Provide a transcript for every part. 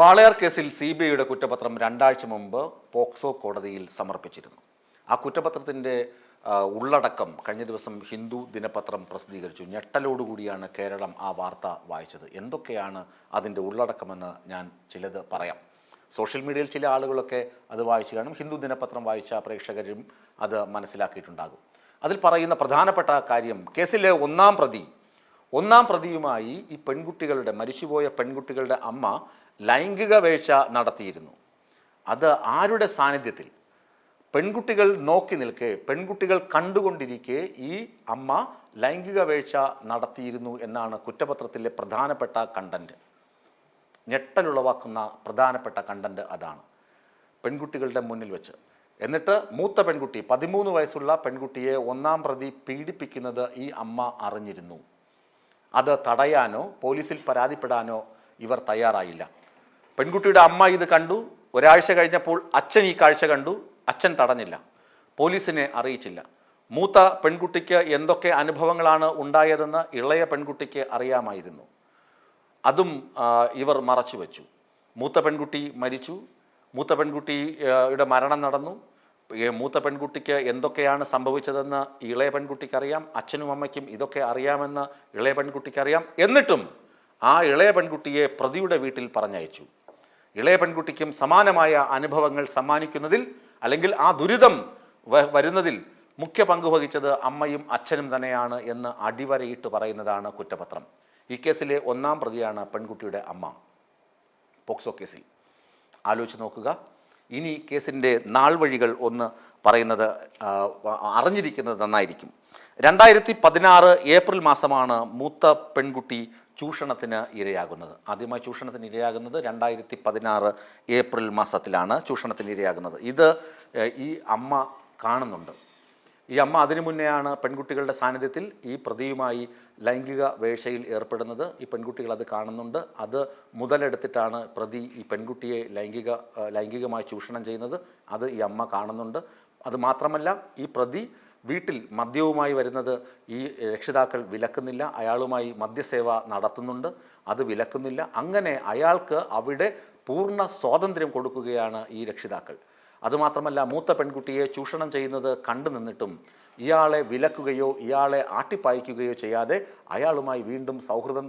വാളയാർ കേസിൽ C B ഐയുടെ കുറ്റപത്രം രണ്ടാഴ്ച മുമ്പ് പോക്സോ കോടതിയിൽ സമർപ്പിച്ചിരുന്നു. ആ കുറ്റപത്രത്തിന്റെ ഉള്ളടക്കം കഴിഞ്ഞ ദിവസം ഹിന്ദു ദിനപത്രം പ്രസിദ്ധീകരിച്ചു. ഞെട്ടലോടുകൂടിയാണ് കേരളം ആ വാർത്ത വായിച്ചത്. എന്തൊക്കെയാണ് അതിന്റെ ഉള്ളടക്കമെന്ന് ഞാൻ ചിലത് പറയാം. സോഷ്യൽ മീഡിയയിൽ ചില ആളുകളൊക്കെ അത് വായിച്ചു കാണും. ഹിന്ദു ദിനപത്രം വായിച്ച പ്രേക്ഷകരും അത് മനസ്സിലാക്കിയിട്ടുണ്ടാകും. അതിൽ പറയുന്ന പ്രധാനപ്പെട്ട കാര്യം കേസിലെ ഒന്നാം പ്രതി ഒന്നാം പ്രതിയുമായി ഈ പെൺകുട്ടികളുടെ മരിച്ചുപോയ പെൺകുട്ടികളുടെ അമ്മ ലൈംഗിക വേഴ്ച നടത്തിയിരുന്നു. അത് ആരുടെ സാന്നിധ്യത്തിൽ? പെൺകുട്ടികൾ നോക്കി നിൽക്കെ പെൺകുട്ടികൾ കണ്ടുകൊണ്ടിരിക്കെ ഈ അമ്മ ലൈംഗിക വേഴ്ച നടത്തിയിരുന്നു എന്നാണ് കുറ്റപത്രത്തിലെ പ്രധാനപ്പെട്ട കണ്ടന്റ്. ഞെട്ടലുളവാക്കുന്ന പ്രധാനപ്പെട്ട കണ്ടന്റ് അതാണ്. പെൺകുട്ടികളുടെ മുന്നിൽ വെച്ച്. എന്നിട്ട് മൂത്ത പെൺകുട്ടി പതിമൂന്ന് വയസ്സുള്ള പെൺകുട്ടിയെ ഒന്നാം പ്രതി പീഡിപ്പിക്കുന്നത് ഈ അമ്മ അറിഞ്ഞിരുന്നു. അത് തടയാനോ പോലീസിൽ പരാതിപ്പെടാനോ ഇവർ തയ്യാറായില്ല. പെൺകുട്ടിയുടെ അമ്മ ഇത് കണ്ടു. ഒരാഴ്ച കഴിഞ്ഞപ്പോൾ അച്ഛൻ ഈ കാഴ്ച കണ്ടു. അച്ഛൻ തടഞ്ഞില്ല. പോലീസിനെ അറിയിച്ചില്ല. മൂത്ത പെൺകുട്ടിക്ക് എന്തൊക്കെ അനുഭവങ്ങളാണ് ഉണ്ടായതെന്ന് ഇളയ പെൺകുട്ടിക്ക് അറിയാമായിരുന്നു. അതും ഇവർ മറച്ചു വച്ചു. മൂത്ത പെൺകുട്ടി മരിച്ചു. മൂത്ത പെൺകുട്ടിയുടെ മരണം നടന്നു. മൂത്ത പെൺകുട്ടിക്ക് എന്തൊക്കെയാണ് സംഭവിച്ചതെന്ന് ഇളയ പെൺകുട്ടിക്ക് അറിയാം അച്ഛനും അമ്മയ്ക്കും ഇതൊക്കെ അറിയാമെന്ന് ഇളയ പെൺകുട്ടിക്ക് അറിയാം എന്നിട്ടും ആ ഇളയ പെൺകുട്ടിയെ പ്രതിയുടെ വീട്ടിൽ പറഞ്ഞയച്ചു. ഇളയ പെൺകുട്ടിക്കും സമാനമായ അനുഭവങ്ങൾ സമ്മാനിക്കുന്നതിൽ അല്ലെങ്കിൽ ആ ദുരിതം വരുന്നതിൽ മുഖ്യ പങ്ക് വഹിച്ചത് അമ്മയും അച്ഛനും തന്നെയാണ് എന്ന് അടിവരയിട്ട് പറയുന്നതാണ് കുറ്റപത്രം. ഈ കേസിലെ ഒന്നാം പ്രതിയാണ് പെൺകുട്ടിയുടെ അമ്മ. പോക്സോ കേസിൽ. ആലോചിച്ച് നോക്കുക. ഇനി കേസിന്റെ നാൾ വഴികൾ ഒന്ന് പറയുന്നത് അറിഞ്ഞിരിക്കുന്നത് നന്നായിരിക്കും. രണ്ടായിരത്തി പതിനാറ് ഏപ്രിൽ മാസമാണ് മൂത്ത പെൺകുട്ടി ചൂഷണത്തിന് ഇരയാകുന്നത്. ആദ്യമായി ചൂഷണത്തിന് ഇരയാകുന്നത് രണ്ടായിരത്തി പതിനാറ് ഏപ്രിൽ മാസത്തിലാണ് ചൂഷണത്തിന് ഇരയാകുന്നത്. ഇത് ഈ അമ്മ കാണുന്നുണ്ട്. ഈ അമ്മ അതിനു മുന്നെയാണ് പെൺകുട്ടികളുടെ സാന്നിധ്യത്തിൽ ഈ പ്രതിയുമായി ലൈംഗിക വേഴ്ചയിൽ ഏർപ്പെടുന്നത്. ഈ പെൺകുട്ടികൾ അത് കാണുന്നുണ്ട്. അത് മുതലെടുത്തിട്ടാണ് പ്രതി ഈ പെൺകുട്ടിയെ ലൈംഗിക ലൈംഗികമായി ചൂഷണം ചെയ്യുന്നത്. അത് ഈ അമ്മ കാണുന്നുണ്ട്. അത് മാത്രമല്ല ഈ പ്രതി വീട്ടിൽ മദ്യവുമായി വരുന്നത് ഈ രക്ഷിതാക്കൾ വിലക്കുന്നില്ല അയാളുമായി മദ്യസേവ നടത്തുന്നുണ്ട് അത് വിലക്കുന്നില്ല. അങ്ങനെ അയാൾക്ക് അവിടെ പൂർണ സ്വാതന്ത്ര്യം കൊടുക്കുകയാണ് ഈ രക്ഷിതാക്കൾ. അതുമാത്രമല്ല മൂത്ത പെൺകുട്ടിയെ ചൂഷണം ചെയ്യുന്നത് കണ്ടു നിന്നിട്ടും ഇയാളെ വിലക്കുകയോ ഇയാളെ ആട്ടിപ്പായിക്കുകയോ ചെയ്യാതെ അയാളുമായി വീണ്ടും സൗഹൃദം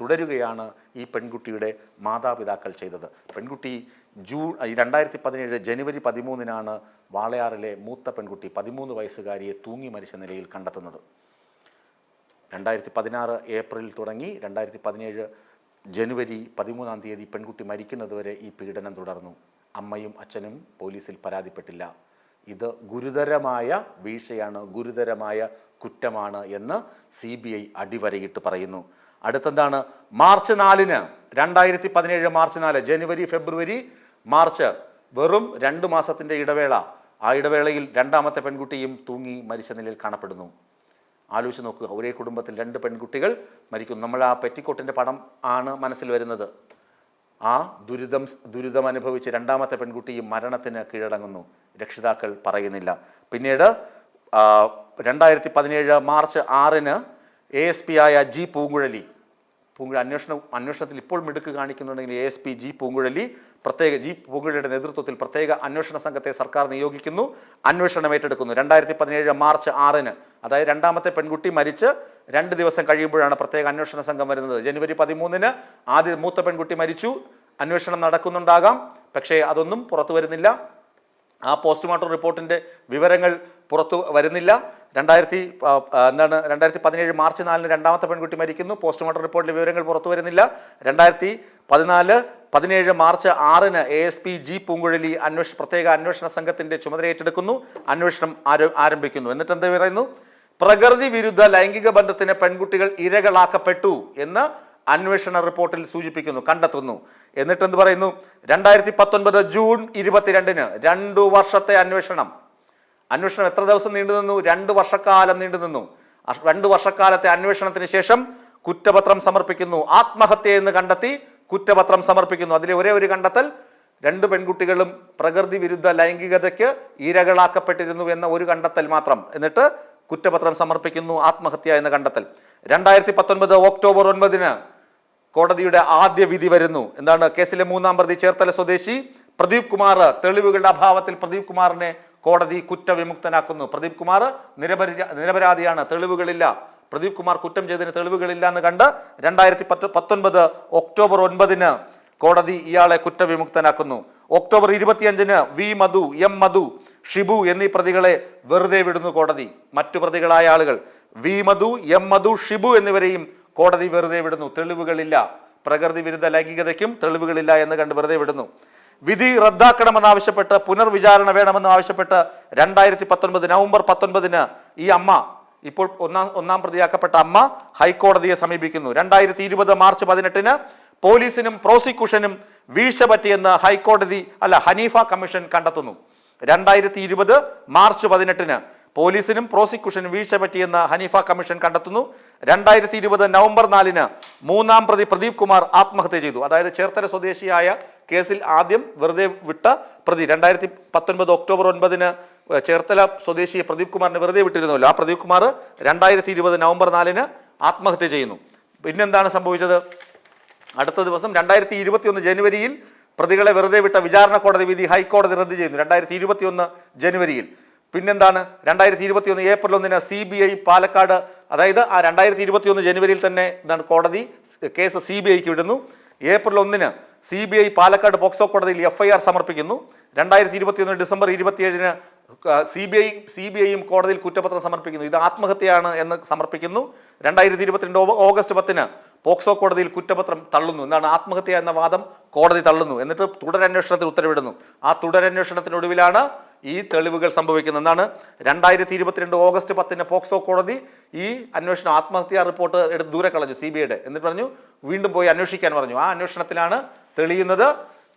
തുടരുകയാണ് ഈ പെൺകുട്ടിയുടെ മാതാപിതാക്കൾ ചെയ്തത്. പെൺകുട്ടി ജൂൺ രണ്ടായിരത്തി പതിനേഴ് ജനുവരി പതിമൂന്നിനാണ് വാളയാറിലെ മൂത്ത പെൺകുട്ടി പതിമൂന്ന് വയസ്സുകാരിയെ തൂങ്ങി മരിച്ച നിലയിൽ കണ്ടെത്തുന്നത്. രണ്ടായിരത്തി പതിനാറ് ഏപ്രിലിൽ തുടങ്ങി രണ്ടായിരത്തി പതിനേഴ് ജനുവരി പതിമൂന്നാം തീയതി പെൺകുട്ടി മരിക്കുന്നതുവരെ ഈ പീഡനം തുടർന്നു. അമ്മയും അച്ഛനും പോലീസിൽ പരാതിപ്പെട്ടില്ല. ഇത് ഗുരുതരമായ വീഴ്ചയാണ് ഗുരുതരമായ കുറ്റമാണ് എന്ന് സി ബി ഐ അടിവരയിട്ട് പറയുന്നു. അടുത്തെന്താണ്? മാർച്ച് നാലിന് രണ്ടായിരത്തി പതിനേഴ് മാർച്ച് നാല് ജനുവരി ഫെബ്രുവരി മാർച്ച് വെറും രണ്ട് മാസത്തിന്റെ ഇടവേള ആ ഇടവേളയിൽ രണ്ടാമത്തെ പെൺകുട്ടിയും തൂങ്ങി മരിച്ച നിലയിൽ കാണപ്പെടുന്നു. ആലോചിച്ച് നോക്കുക ഒരേ കുടുംബത്തിൽ രണ്ട് പെൺകുട്ടികൾ മരിക്കും നമ്മൾ ആ പെറ്റിക്കോട്ടിന്റെ പടം ആണ് മനസ്സിൽ വരുന്നത്. ആ ദുരിതം ദുരിതം അനുഭവിച്ച് രണ്ടാമത്തെ പെൺകുട്ടിയും മരണത്തിന് കീഴടങ്ങുന്നു. രക്ഷിതാക്കൾ പറയുന്നില്ല. പിന്നീട് രണ്ടായിരത്തി പതിനേഴ് മാർച്ച് ആറിന് എ എസ് പി ആയ ജി പൂങ്കുഴലി പൂങ്കുഴ അന്വേഷണം അന്വേഷണത്തിൽ ഇപ്പോൾ മിടുക്ക് കാണിക്കുന്നുണ്ടെങ്കിൽ A S P G Poonguzhali പ്രത്യേക ജി പൂങ്കുഴലിയുടെ നേതൃത്വത്തിൽ പ്രത്യേക അന്വേഷണ സംഘത്തെ സർക്കാർ നിയോഗിക്കുന്നു. അന്വേഷണം ഏറ്റെടുക്കുന്നു. രണ്ടായിരത്തി പതിനേഴ് മാർച്ച് ആറിന് അതായത് രണ്ടാമത്തെ പെൺകുട്ടി മരിച്ച് രണ്ട് ദിവസം കഴിയുമ്പോഴാണ് പ്രത്യേക അന്വേഷണ സംഘം വരുന്നത്. ജനുവരി പതിമൂന്നിന് ആദ്യ മൂത്ത പെൺകുട്ടി മരിച്ചു. അന്വേഷണം നടക്കുന്നുണ്ടാകാം. പക്ഷേ അതൊന്നും പുറത്തു വരുന്നില്ല. ആ പോസ്റ്റ്മോർട്ടം റിപ്പോർട്ടിന്റെ വിവരങ്ങൾ പുറത്തു വരുന്നില്ല. രണ്ടായിരത്തി എന്താണ് രണ്ടായിരത്തി പതിനേഴ് മാർച്ച് നാലിന് രണ്ടാമത്തെ പെൺകുട്ടി മരിക്കുന്നു. പോസ്റ്റ്മോർട്ടം റിപ്പോർട്ടിലെ വിവരങ്ങൾ പുറത്തു വരുന്നില്ല. രണ്ടായിരത്തി പതിനാല് പതിനേഴ് മാർച്ച് ആറിന് A S P G Poonguzhali അന്വേഷണ പ്രത്യേക അന്വേഷണ സംഘത്തിന്റെ ചുമതല ഏറ്റെടുക്കുന്നു. അന്വേഷണം ആരംഭിക്കുന്നു. എന്നിട്ട് എന്ത് പറയുന്നു? പ്രകൃതി വിരുദ്ധ ലൈംഗിക ബന്ധത്തിന് പെൺകുട്ടികൾ ഇരകളാക്കപ്പെട്ടു എന്ന് അന്വേഷണ റിപ്പോർട്ടിൽ സൂചിപ്പിക്കുന്നു കണ്ടെത്തുന്നു. എന്നിട്ട് എന്ത് പറയുന്നു? രണ്ടായിരത്തി പത്തൊൻപത് ജൂൺ ഇരുപത്തിരണ്ടിന് രണ്ടു വർഷത്തെ അന്വേഷണം. അന്വേഷണം എത്ര ദിവസം നീണ്ടു നിന്നു? രണ്ട് വർഷക്കാലം നീണ്ടു നിന്നു. രണ്ട് വർഷക്കാലത്തെ അന്വേഷണത്തിന് ശേഷം കുറ്റപത്രം സമർപ്പിക്കുന്നു. ആത്മഹത്യ എന്ന് കണ്ടെത്തി കുറ്റപത്രം സമർപ്പിക്കുന്നു. അതിലെ ഒരേ ഒരു കണ്ടെത്തൽ രണ്ട് പെൺകുട്ടികളും പ്രകൃതി വിരുദ്ധ ലൈംഗികതയ്ക്ക് ഇരകളാക്കപ്പെട്ടിരുന്നു എന്ന ഒരു കണ്ടെത്തൽ മാത്രം. എന്നിട്ട് കുറ്റപത്രം സമർപ്പിക്കുന്നു ആത്മഹത്യ എന്ന കണ്ടെത്തൽ. രണ്ടായിരത്തി പത്തൊൻപത് ഒക്ടോബർ ഒൻപതിന് കോടതിയുടെ ആദ്യ വിധി വരുന്നു. എന്താണ്? കേസിലെ മൂന്നാം പ്രതി ചേർത്തല സ്വദേശി പ്രദീപ് കുമാർ തെളിവുകളുടെ അഭാവത്തിൽ പ്രദീപ് കുമാറിനെ കോടതി കുറ്റവിമുക്തനാക്കുന്നു. പ്രദീപ് കുമാർ നിരപരാ നിരപരാധിയാണ്. തെളിവുകളില്ല. പ്രദീപ് കുമാർ കുറ്റം ചെയ്തതിന് തെളിവുകളില്ല എന്ന് കണ്ട് രണ്ടായിരത്തി പത്ത് പത്തൊൻപത് ഒക്ടോബർ ഒൻപതിന് കോടതി ഇയാളെ കുറ്റവിമുക്തനാക്കുന്നു. ഒക്ടോബർ ഇരുപത്തിയഞ്ചിന് വി മധു എം മധു ഷിബു എന്നീ പ്രതികളെ വെറുതെ വിടുന്നു കോടതി. മറ്റു പ്രതികളായ ആളുകൾ വി മധു എം മധു ഷിബു എന്നിവരെയും കോടതി വെറുതെ വിടുന്നു. തെളിവുകളില്ല. പ്രകൃതി വിരുദ്ധ ലൈംഗികതയ്ക്കും തെളിവുകളില്ല എന്ന് കണ്ട് വെറുതെ വിടുന്നു. വിധി റദ്ദാക്കണമെന്നാവശ്യപ്പെട്ട് പുനർവിചാരണ വേണമെന്നും ആവശ്യപ്പെട്ട് രണ്ടായിരത്തി പത്തൊൻപത് നവംബർ പത്തൊൻപതിന് ഈ അമ്മ ഇപ്പോൾ ഒന്നാം ഒന്നാം പ്രതിയാക്കപ്പെട്ട അമ്മ ഹൈക്കോടതിയെ സമീപിക്കുന്നു. രണ്ടായിരത്തി ഇരുപത് മാർച്ച് പതിനെട്ടിന് പോലീസിനും പ്രോസിക്യൂഷനും വീഴ്ച പറ്റിയെന്ന് ഹൈക്കോടതി അല്ല ഹനീഫ കമ്മീഷൻ കണ്ടെത്തുന്നു. രണ്ടായിരത്തി ഇരുപത് മാർച്ച് പതിനെട്ടിന് പോലീസിനും പ്രോസിക്യൂഷനും വീഴ്ച പറ്റിയെന്ന് ഹനീഫ കമ്മീഷൻ കണ്ടെത്തുന്നു. രണ്ടായിരത്തി ഇരുപത് നവംബർ നാലിന് മൂന്നാം പ്രതി പ്രദീപ് കുമാർ ആത്മഹത്യ ചെയ്തു. അതായത് ചേർത്തല സ്വദേശിയായ കേസിൽ ആദ്യം വെറുതെ വിട്ട പ്രതി. രണ്ടായിരത്തി പത്തൊൻപത് ഒക്ടോബർ ഒൻപതിന് ചേർത്തല സ്വദേശി പ്രദീപ് കുമാറിനെ വെറുതെ വിട്ടിരുന്നല്ലോ. ആ പ്രദീപ് കുമാർ രണ്ടായിരത്തി ഇരുപത് നവംബർ നാലിന് ആത്മഹത്യ ചെയ്യുന്നു. പിന്നെന്താണ് സംഭവിച്ചത്? അടുത്ത ദിവസം രണ്ടായിരത്തി ഇരുപത്തി ഒന്ന് ജനുവരിയിൽ പ്രതികളെ വെറുതെ വിട്ട വിചാരണ കോടതി വിധി ഹൈക്കോടതി റദ്ദ് ചെയ്യുന്നു. രണ്ടായിരത്തി ഇരുപത്തി ഒന്ന് ജനുവരിയിൽ. പിന്നെന്താണ്? രണ്ടായിരത്തി ഇരുപത്തി ഒന്ന് ഏപ്രിൽ ഒന്നിന് സി ബി ഐ പാലക്കാട് അതായത് ആ രണ്ടായിരത്തി ഇരുപത്തി ഒന്ന് ജനുവരിയിൽ തന്നെ എന്താണ് കോടതി കേസ് സി ബി ഐക്ക് വിടുന്നു. ഏപ്രിൽ ഒന്നിന് C B I Palakkad POCSO കോടതിയിൽ എഫ് ഐ ആർ സമർപ്പിക്കുന്നു. രണ്ടായിരത്തി ഇരുപത്തി ഒന്ന് ഡിസംബർ ഇരുപത്തിയേഴിന് C B I C B ഐയും കോടതിയിൽ കുറ്റപത്രം സമർപ്പിക്കുന്നു. ഇത് ആത്മഹത്യയാണ് എന്ന് സമർപ്പിക്കുന്നു. രണ്ടായിരത്തി ഇരുപത്തിരണ്ട് ഓഗസ്റ്റ് പത്തിന് പോക്സോ കോടതിയിൽ കുറ്റപത്രം തള്ളുന്നു. എന്നാണ് ആത്മഹത്യ എന്ന വാദം കോടതി തള്ളുന്നു. എന്നിട്ട് തുടരന്വേഷണത്തിൽ ഉത്തരവിടുന്നു. ആ തുടരന്വേഷണത്തിനൊടുവിലാണ് ഈ തെളിവുകൾ സംഭവിക്കുന്നത്. എന്നാണ് രണ്ടായിരത്തി ഇരുപത്തിരണ്ട് ഓഗസ്റ്റ് പത്തിന് പോക്സോ കോടതി ഈ അന്വേഷണം ആത്മഹത്യാ റിപ്പോർട്ട് എടുത്ത് ദൂരെ കളഞ്ഞു സി ബി ഐയുടെ എന്നിട്ട് പറഞ്ഞു വീണ്ടും പോയി അന്വേഷിക്കാൻ പറഞ്ഞു. ആ അന്വേഷണത്തിലാണ് തെളിയുന്നത്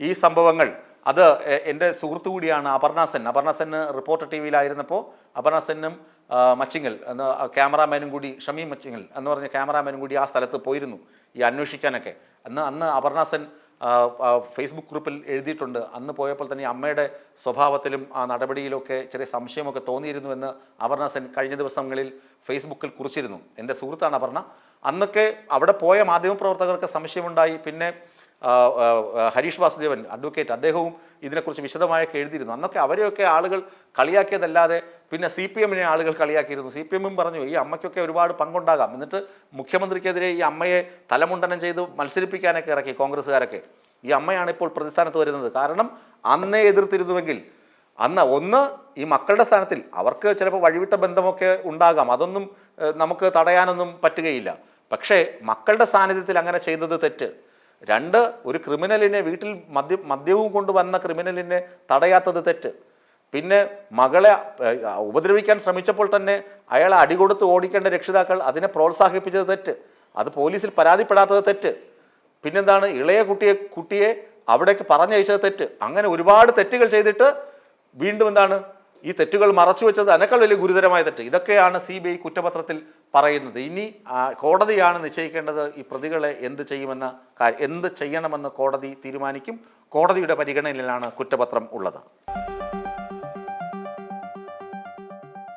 ഈ സംഭവങ്ങൾ. അത് എന്റെ സുഹൃത്തു കൂടിയാണ് അപർണ സെൻ. അപർണ റിപ്പോർട്ടർ ടി വിയിലായിരുന്നപ്പോൾ അപർണ സെന്നും മച്ചിങ്ങൽ എന്ന ക്യാമറാമാനും കൂടി ഷമീം മച്ചിങ്ങൽ എന്ന് പറഞ്ഞ ക്യാമറാമാനും കൂടി ആ സ്ഥലത്ത് പോയിരുന്നു ഈ അന്വേഷിക്കാനൊക്കെ. അന്ന് അന്ന് അപർണ സെൻ ഫേസ്ബുക്ക് ഗ്രൂപ്പിൽ എഴുതിയിട്ടുണ്ട്. അന്ന് പോയപ്പോൾ തന്നെ അമ്മയുടെ സ്വഭാവത്തിലും ആ നടപടിയിലൊക്കെ ചെറിയ സംശയമൊക്കെ തോന്നിയിരുന്നു എന്ന് അപർണ സെൻ കഴിഞ്ഞ ദിവസങ്ങളിൽ ഫേസ്ബുക്കിൽ കുറിച്ചിരുന്നു. എന്റെ സുഹൃത്താണ് അപർണ. അന്നൊക്കെ അവിടെ പോയ മാധ്യമപ്രവർത്തകർക്ക് സംശയമുണ്ടായി. പിന്നെ ഹരീഷ് വാസുദേവൻ അഡ്വക്കേറ്റ് അദ്ദേഹവും ഇതിനെക്കുറിച്ച് വിശദമായൊക്കെ എഴുതിയിരുന്നു. അന്നൊക്കെ അവരെയൊക്കെ ആളുകൾ കളിയാക്കിയതല്ലാതെ പിന്നെ സി പി എമ്മിനെ ആളുകൾ കളിയാക്കിയിരുന്നു. സി പി എമ്മും പറഞ്ഞു ഈ അമ്മയ്ക്കൊക്കെ ഒരുപാട് പങ്കുണ്ടാകാം. എന്നിട്ട് മുഖ്യമന്ത്രിക്കെതിരെ ഈ അമ്മയെ തലമുണ്ടനം ചെയ്ത് മത്സരിപ്പിക്കാനൊക്കെ ഇറക്കി കോൺഗ്രസ്സുകാരൊക്കെ. ഈ അമ്മയാണ് ഇപ്പോൾ പ്രതിസ്ഥാനത്ത് വരുന്നത്. കാരണം അന്നേ എതിർത്തിരുന്നുവെങ്കിൽ അന്ന് ഒന്ന് ഈ മക്കളുടെ സ്ഥാനത്തിൽ അവർക്ക് ചിലപ്പോൾ വഴിവിട്ട ബന്ധമൊക്കെ ഉണ്ടാകാം. അതൊന്നും നമുക്ക് തടയാനൊന്നും പറ്റുകയില്ല. പക്ഷേ മക്കളുടെ സാന്നിധ്യത്തിൽ അങ്ങനെ ചെയ്തത് തെറ്റ്. രണ്ട് ഒരു ക്രിമിനലിനെ വീട്ടിൽ മദ്യ മദ്യവും കൊണ്ടുവന്ന ക്രിമിനലിനെ തടയാത്തത് തെറ്റ്. പിന്നെ മകളെ ഉപദ്രവിക്കാൻ ശ്രമിച്ചപ്പോൾ തന്നെ അയാളെ അടികൊടുത്ത് ഓടിക്കേണ്ട രക്ഷിതാക്കൾ അതിനെ പ്രോത്സാഹിപ്പിച്ചത് തെറ്റ്. അത് പോലീസിൽ പരാതിപ്പെടാത്തത് തെറ്റ്. പിന്നെന്താണ് ഇളയ കുട്ടിയെ കുട്ടിയെ അവിടേക്ക് പറഞ്ഞയച്ചത് തെറ്റ്. അങ്ങനെ ഒരുപാട് തെറ്റുകൾ ചെയ്തിട്ട് വീണ്ടും എന്താണ് ഈ തെറ്റുകൾ മറച്ചു വെച്ചത് അതിനേക്കാൾ വലിയ ഗുരുതരമായ തെറ്റ്. ഇതൊക്കെയാണ് സി ബി ഐ കുറ്റപത്രത്തിൽ പറയുന്നത്. ഇനി കോടതിയാണ് നിശ്ചയിക്കേണ്ടത് ഈ പ്രതികളെ എന്ത് ചെയ്യുമെന്ന എന്ത് ചെയ്യണമെന്ന് കോടതി തീരുമാനിക്കും. കോടതിയുടെ പരിഗണനയിലാണ് കുറ്റപത്രം ഉള്ളത്.